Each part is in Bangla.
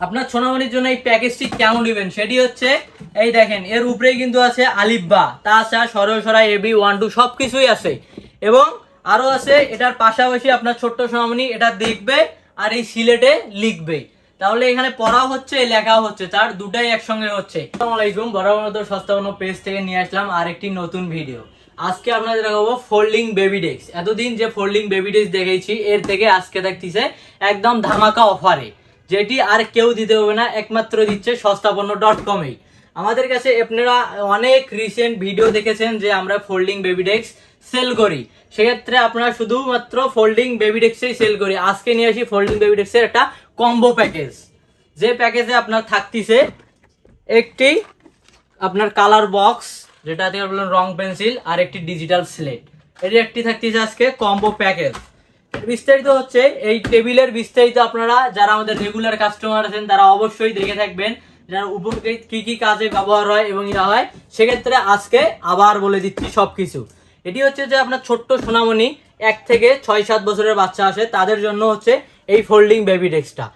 আপনার সোনামণির জন্য এই প্যাকেজটি কেমন নেবেন? সেটি হচ্ছে, এই দেখেন, এর উপরেই কিন্তু আছে আলিব্বা, তাছাড়া সরসরা এবি ওয়ান টু সব কিছুই আছে। এবং আরও আছে, এটার পাশাপাশি আপনার ছোট্ট সোনামণি এটা দেখবে আর এই সিলেটে লিখবে। তাহলে এখানে পড়াও হচ্ছে লেখাও হচ্ছে, তার দুটাই একসঙ্গে হচ্ছে। আসসালামু আলাইকুম বরাবর সস্তা কোনো পেজ থেকে নিয়ে আসলাম আরেকটি নতুন ভিডিও আজকে আপনাদের দেখাবো ফোল্ডিং বেবি ডেস্ক এতদিন যে ফোল্ডিং বেবি ডেস্ক দেখেছি, এর থেকে আজকে দেখতেছে একদম ধামাকা অফারে যেটি আর কেউ দিতে হবে না, একমাত্র দিচ্ছে সস্তাপন্ন ডট কমেই আমাদের কাছে আপনারা অনেক রিসেন্ট ভিডিও দেখেছেন যে আমরা ফোল্ডিং বেবি ডেস্ক সেল করি। সেক্ষেত্রে আপনারা শুধুমাত্র ফোল্ডিং বেবি ডেস্কই সেল করি। আজকে নিয়ে আসি ফোল্ডিং বেবি ডেস্কের একটা কম্বো প্যাকেজ যে প্যাকেজে আপনার থাকতিছে একটি আপনার কালার বক্স যেটাতে বললেন রং পেন্সিল আর একটি ডিজিটাল স্লেট এটি একটি থাকতেছে আজকে কম্বো প্যাকেজ বিস্তারিত হচ্ছে, এই টেবিলের বিস্তারিত আপনারা যারা আমাদের রেগুলার কাস্টমার আছেন, তারা অবশ্যই দেখে থাকবেন যারা উপকৃত কি কি কাজে ব্যবহার হয় এবং ইয়া হয়। সেক্ষেত্রে আজকে আবার বলে দিচ্ছি সব কিছু এটি হচ্ছে যে আপনার ছোট্ট সোনামণি, এক থেকে ছয় সাত বছরের বাচ্চা আসে, তাদের জন্য হচ্ছে এই ফোল্ডিং বেবি ডেস্কটা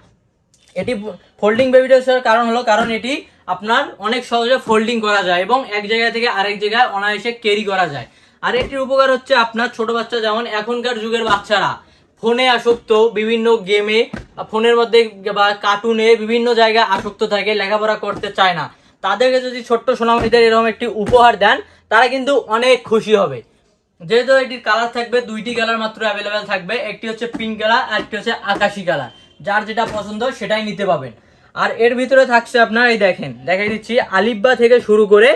এটি ফোল্ডিং বেবি ডেস্কের কারণ হলো, কারণ এটি আপনার অনেক সহজে ফোল্ডিং করা যায় এবং এক জায়গা থেকে আরেক জায়গায় অনায়াসে ক্যারি করা যায়। আর এটির উপকার হচ্ছে আপনার ছোট বাচ্চা, যেমন এখনকার যুগের বাচ্চারা ফোনে আসক্ত বিভিন্ন গেমে ফোনের মধ্যে বা কার্টুনে বিভিন্ন জায়গায় আসক্ত থাকে, লেখাপড়া করতে চায় না। তাদেরকে যদি ছোট্ট সোনামণিদের এরকম একটি উপহার দেন, তারা কিন্তু অনেক খুশি হবে। যেহেতু এটির কালার থাকবে, দুইটি কালার মাত্র অ্যাভেলেবেল থাকবে, একটি হচ্ছে পিঙ্ক কালার আর একটি হচ্ছে আকাশি কালার যার যেটা পছন্দ, সেটাই নিতে পাবেন। আর এর ভিতরে থাকছে আপনার, এই দেখেন, দেখাই দিচ্ছি আলিব্বা থেকে শুরু করে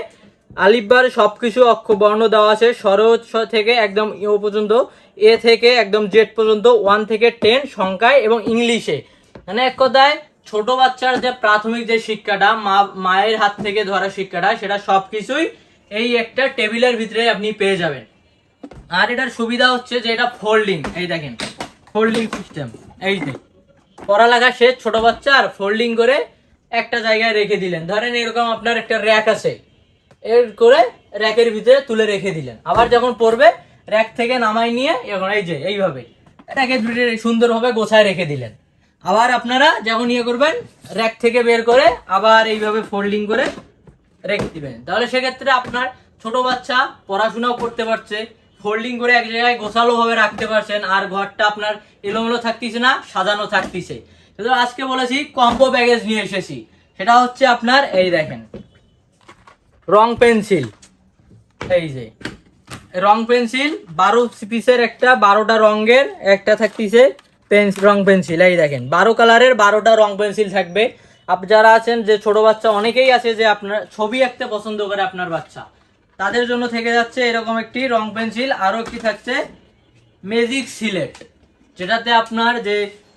আলিব্বার সব কিছু অক্ষবর্ণ দেওয়া আছে। সরজ থেকে একদম ও পর্যন্ত, এ থেকে একদম জেড পর্যন্ত, ওয়ান থেকে টেন সংখ্যায় এবং ইংলিশে। মানে এক কথায়, ছোট বাচ্চার যে প্রাথমিক যে শিক্ষাটা, মা, মায়ের হাত থেকে ধরা শিক্ষাটা, সেটা সব কিছুই এই একটা টেবিলের ভিতরে আপনি পেয়ে যাবেন। আর এটার সুবিধা হচ্ছে যে এটা ফোল্ডিং, এই দেখেন, ফোল্ডিং সিস্টেম, এই যে। পড়ালেখা শেষ, ছোট বাচ্চা, আর ফোল্ডিং করে একটা জায়গায় রেখে দিলেন। ধরেন এরকম আপনার একটা র্যাক আছে। এর করে র্যাকের ভিতরে তুলে রেখে দিলেন। আবার যখন পড়বে, র্যাক থেকে নামাই নিয়ে এখন এই যে, এইভাবে র্যাকের ভিতরে সুন্দরভাবে গোছায় রেখে দিলেন। আবার আপনারা যখন ইয়ে করবেন, র্যাক থেকে বের করে আবার এইভাবে ফোল্ডিং করে রেখে দিবেন। তাহলে সেক্ষেত্রে আপনার ছোট বাচ্চা পড়াশোনাও করতে পারছে, ফোল্ডিং করে এক জায়গায় গোছালো ভাবে রাখতে পারছেন, আর ঘরটা আপনার এলোমেলো থাকতেছে না, সাজানো থাকতেছে। আজকে বলেছি, কম্বো ব্যাগেজ নিয়ে এসেছি। সেটা হচ্ছে আপনার, এই দেখেন রং পেন্সিল। এই যে রং পেন্সিল, বারো পিসের একটা, বারোটা রঙের, একটা থাকতেছে পেন্স, রং পেন্সিল। এই দেখেন, বারো কালারের বারোটা রং পেন্সিল থাকবে। আপ, যারা আছেন যে ছোট বাচ্চা, অনেকেই আছে যে আপনার, ছবি আঁকতে পছন্দ করে আপনার বাচ্চা। তাদের জন্য থেকে যাচ্ছে এরকম একটি রং পেন্সিল। আরও একটি থাকছে ম্যাজিক সিলেট, যেটাতে আপনার যে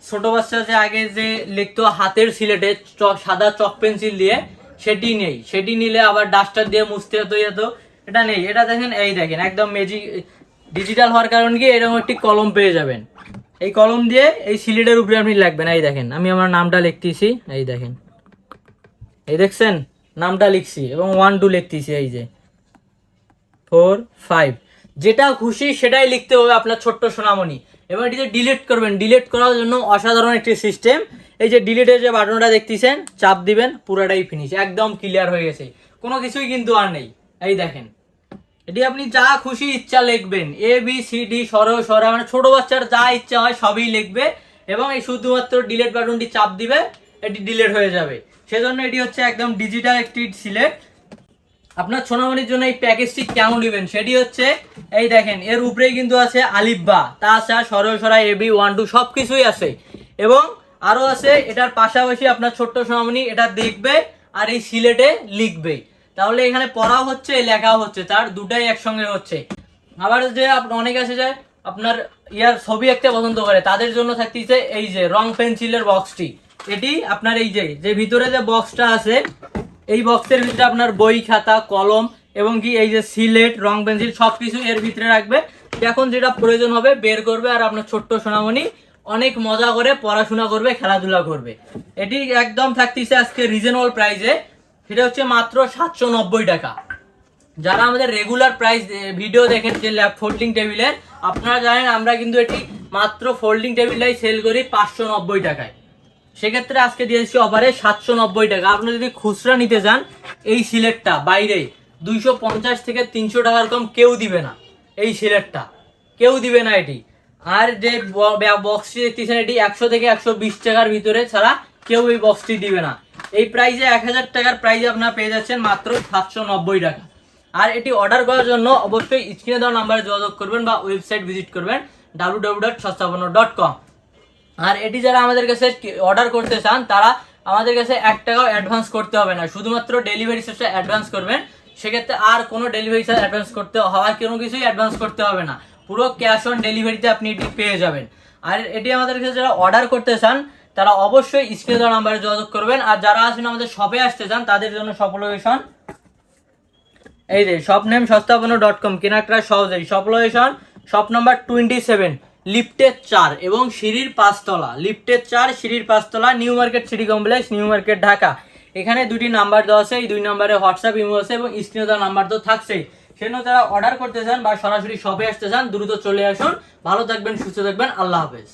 ছোট বাচ্চা যে আগে যে লিখতো হাতের সিলেটে সাদা চক পেন্সিল দিয়ে সেটি নেই। সেটি নিলে আবার ডাস্টার দিয়ে মুছতে হতো যেত এটা নেই। এটা দেখেন, এই দেখেন, একদম ম্যাজিক ডিজিটাল হওয়ার কারণ কি, এরকম একটি কলম পেয়ে যাবেন। এই কলম দিয়ে এই সিলেটের উপরে আপনি লিখবেন এই দেখেন, আমি আমার নামটা লিখতেছি, এই দেখেন। এই দেখছেন? নামটা লিখছি এবং ওয়ান টু লিখতেছি, এই যে। ফোর ফাইভ যেটা খুশি সেটাই লিখতে হবে আপনার ছোট্ট সোনামণি। এবং এটিতে ডিলিট করবেন। ডিলিট করার জন্য অসাধারণ একটি সিস্টেম এই যে ডিলিটের যে বাটনটা দেখতেছেন, চাপ দিবেন, পুরাটাই ফিনিশ একদম ক্লিয়ার হয়ে গেছে। কোনো কিছুই কিন্তু আর নেই। এই দেখেন। এটি আপনি যা খুশি ইচ্ছা লিখবেন এ বি সি ডি সর সর মানে ছোট বাচ্চার যা ইচ্ছা হয় সবই লিখবে এবং এই শুধুমাত্র ডিলেট বাটনটি চাপ দিবে, এটি ডিলেট হয়ে যাবে। সেজন্য এটি হচ্ছে একদম ডিজিটাল একটি সিলেক্ট আপনার সোনামণির জন্য এই প্যাকেজটি কেমন নেবেন? সেটি হচ্ছে, এই দেখেন, এর উপরেই কিন্তু আছে আলিব্বা তাছাড়া সরসরা এবি ওয়ান টু সব কিছুই আছে। এবং আরও আছে, এটার পাশাপাশি আপনার ছোট্ট সোনামণি এটা দেখবে আর এই সিলেটে লিখবে। তাহলে এখানে পড়াও হচ্ছে, লেখাও হচ্ছে, তার দুটাই একসঙ্গে হচ্ছে। আবার যে অনেক আছে যে আপনার ইয়ার ছবি আঁকতে পছন্দ করে, তাদের জন্য থাকতেছে এই যে রং পেন্সিলের বক্সটি। এটি আপনার এই যে যে ভিতরে যে বক্সটা আছে, এই বক্সের ভিতরে আপনার বই খাতা, কলম, এবং কি এই যে সিলেট, রং পেন্সিল সব কিছু এর ভিতরে রাখবে। যখন যেটা প্রয়োজন হবে, বের করবে আর আপনার ছোট্ট সোনামণি অনেক মজা করে পড়াশোনা করবে, খেলাধুলা করবে। এটি একদম থাকতেছে আজকে রিজনেবল প্রাইসে সেটা হচ্ছে মাত্র সাতশো নব্বই টাকা। যারা আমাদের রেগুলার প্রাইস ভিডিও দেখেন যে ল্যাপ ফোল্ডিং টেবিলের আপনারা জানেন আমরা কিন্তু এটি মাত্র ফোল্ডিং টেবিলটাই সেল করি পাঁচশো নব্বই টাকায়। সেক্ষেত্রে আজকে দিয়েছি অফারে সাতশো নব্বই টাকা। আপনি যদি খুচরা নিতে চান, এই সিলেটটা, বাইরে, দুইশো পঞ্চাশ থেকে তিনশো টাকার কম কেউ দিবে না। এই সিলেটটা, কেউ দিবে না এটি। আর যে বক্সটি দেখতেছেন এটি একশো থেকে একশো বিশ টাকার ভিতরে ছাড়া কেউ এই বক্সটি দিবে না। এই প্রাইজে এক হাজার টাকার প্রাইসে আপনারা পেয়ে যাচ্ছেন মাত্র সাতশো নব্বই টাকা। আর এটি অর্ডার করার জন্য অবশ্যই স্ক্রিনে দেওয়া নাম্বারে যোগাযোগ করবেন বা ওয়েবসাইট ভিজিট করবেন W W dot Sastapanna dot com আর এটি যারা আমাদের কাছে অর্ডার করতে চান, তারা আমাদের কাছে এক টাকাও অ্যাডভান্স করতে হবে না। শুধুমাত্র ডেলিভারি চার্জটা অ্যাডভান্স করবেন। সেক্ষেত্রে আর কোনো ডেলিভারি চার্জ অ্যাডভান্স করতে হওয়ার কোনো কিছুই অ্যাডভান্স করতে হবে না। পুরো ক্যাশ অন ডেলিভারিতে আপনি এটি পেয়ে যাবেন। আর এটি আমাদের কাছে যারা অর্ডার করতে চান, তারা অবশ্যই স্ক্রিনে দেওয়া নাম্বারে যোগাযোগ করবেন। আর যারা আসবেন আমাদের শপে আসতে চান, তাদের জন্য সফল লোকেশন এই যে shop name Sastapanna dot com কেনাকাটা সহজেই। Shop location shop number twenty seven লিফটের চার এবং সিঁড়ির পাঁচতলা। লিফটের চার, সিঁড়ির পাঁচতলা new market city complex new market Dhaka এখানে দুটি নাম্বার দেওয়া আছে, এই দুই নাম্বারে হোয়াটসঅ্যাপ ইমো আছে এবং স্ক্রিনে দেওয়া নাম্বার তো থাকছেই। সেজন্য যারা অর্ডার করতে চান বা সরাসরি শপে আসতে চান, দ্রুত চলে আসুন। ভালো থাকবেন, সুস্থ থাকবেন। আল্লাহ হাফেজ।